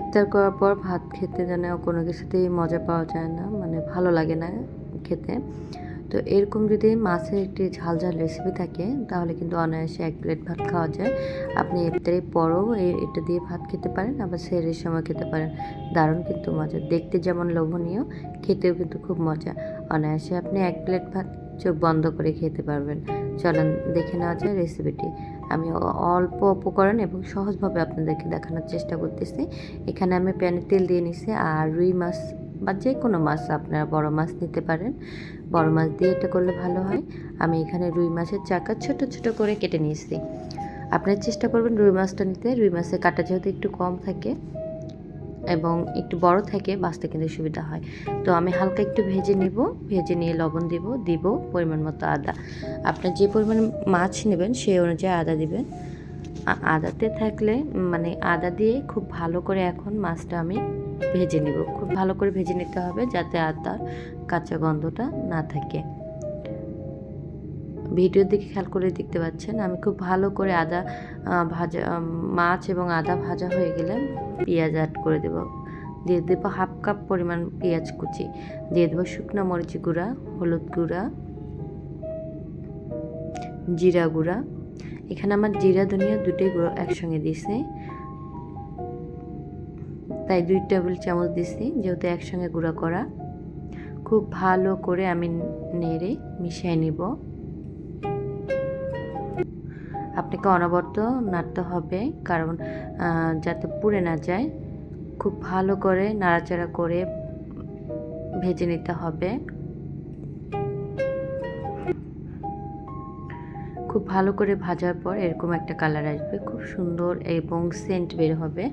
ইফতার করার পর ভাত খেতে যেন কোনো কিছুতেই মজা পাওয়া যায় না মানে ভালো লাগে না খেতে। তো এরকম যদি মাছের একটি ঝাল ঝাল রেসিপি থাকে, তাহলে কিন্তু অনায়াসে এক প্লেট ভাত খাওয়া যায়। আপনি ইফতারের পরও এটা দিয়ে ভাত খেতে পারেন, আবার সেরের সময় খেতে পারেন। দারুণ কিন্তু মজা, দেখতে যেমন লোভনীয়, খেতেও কিন্তু খুব মজা। অনায়াসে আপনি এক প্লেট ভাত চোখ বন্ধ করে খেতে পারবেন। চলেন দেখে নেওয়া যায় রেসিপিটি আমি অল্প উপকরণ এবং সহজভাবে আপনাদেরকে দেখানোর চেষ্টা করতেছি। এখানে আমি প্যানে তেল দিয়ে নিছি আর রুই মাছ বা যে কোনো মাছ আপনারা বড় মাছ নিতে পারেন। বড় মাছ দিয়ে এটা করলে ভালো হয়। আমি এখানে রুই মাছের চাকা ছোট ছোট করে কেটে নিয়েছি। আপনারা চেষ্টা করবেন রুই মাছটা নিতে। রুই মাছের কাটা যেহেতু একটু কম থাকে। এবং একটু বড় থাকে বাঁচতে কিন্তু সুবিধা হয়। তো আমি হালকা একটু ভেজে নিব, ভেজে নিয়ে লবণ দিব দিব পরিমাণ মতো আদা। আপনার যে পরিমাণ মাছ নেবেন সেই অনুযায়ী আদা দিবেন। আদাতে থাকলে মানে আদা দিয়ে খুব ভালো করে এখন মাছটা আমি ভেজে নিব। খুব ভালো করে ভেজে নিতে হবে যাতে আদার কাঁচা গন্ধটা না থাকে। ভিডিওর দিকে খেয়াল করে দেখতে পাচ্ছেন, আমি খুব ভালো করে আদা ভাজা মাছ এবং আদা ভাজা হয়ে গেলে পেঁয়াজ অ্যাড করে দেব। দিয়ে দেবো হাফ কাপ পরিমাণ পেঁয়াজ কুচি, দিয়ে দেবো শুকনো মরিচ গুঁড়া, হলুদ গুঁড়া, জিরা গুঁড়া। এখানে আমার জিরা, ধনিয়া দুটোই গুঁড়ো একসঙ্গে দিছি তাই দুই টেবিল চামচ দিছি যেহেতু একসঙ্গে গুঁড়া করা। খুব ভালো করে আমি নেড়ে মিশিয়ে নিব। আপনাকে অনবরত নাড়তে হবে, কারণ যাতে পুড়ে না যায়, খুব ভালো করে নাড়াচাড়া করে ভেজে নিতে হবে। খুব ভালো করে ভাজার পর এরকম একটা কালার আসবে, খুব সুন্দর এবং সেন্ট বের হবে।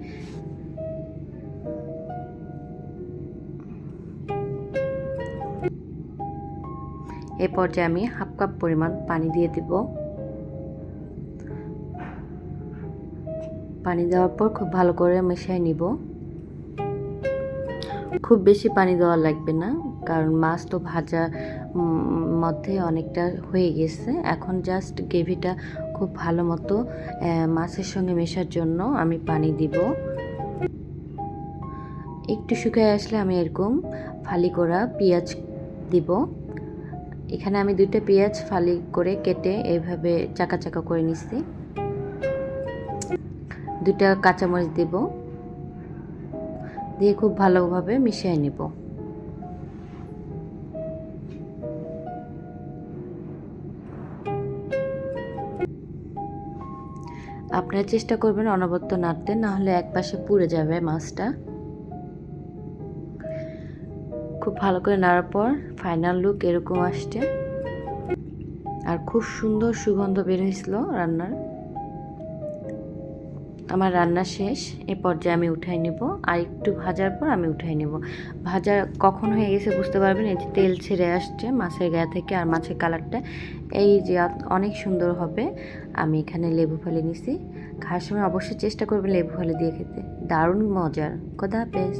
এ পর্যায়ে আমি হাফ কাপ পরিমাণ পানি দিয়ে দিব। পানি দেওয়ার পর খুব ভালো করে মিশিয়ে নিব। খুব বেশি পানি দেওয়া লাগবে না, কারণ মাছ তো ভাজা মধ্যে অনেকটা হয়ে গেছে। এখন জাস্ট গ্রেভিটা খুব ভালো মতো মাছের সঙ্গে মেশার জন্য আমি পানি দিব। একটু শুকিয়ে আসলে আমি এরকম ফালি করা পেঁয়াজ দিব। এখানে আমি দুইটা পেঁয়াজ ফালি করে কেটে এইভাবে চাকা চাকা করে নিচ্ছি দুটা কাঁচামরিচ দিব। দিয়ে খুব ভালোভাবে মিশিয়ে নিব। আপনারা চেষ্টা করবেন অনবদ্য নাড়তে, না হলে এক পাশে পুড়ে যাবে মাছটা। খুব ভালো করে নাড়ার পর ফাইনাল লুক এরকম আসছে। আর খুব সুন্দর সুগন্ধ বের হয়েছিল রান্নার। আমার রান্না শেষ, এ পর্যায়ে আমি উঠাই নেব। আর একটু ভাজার পর আমি উঠাই নেব। ভাজা কখন হয়ে গেছে বুঝতে পারবেন? এই যে তেল ছেড়ে আসছে মাছের গায়ে থেকে আর মাছের কালারটা। এই যে অনেক সুন্দর হবে। আমি এখানে লেবু ফলে নিছি। খাওয়ার সময় অবশ্যই চেষ্টা করবেন লেবু ফলে দিয়ে খেতে। দারুণ মজার। খোদা হাফেজ।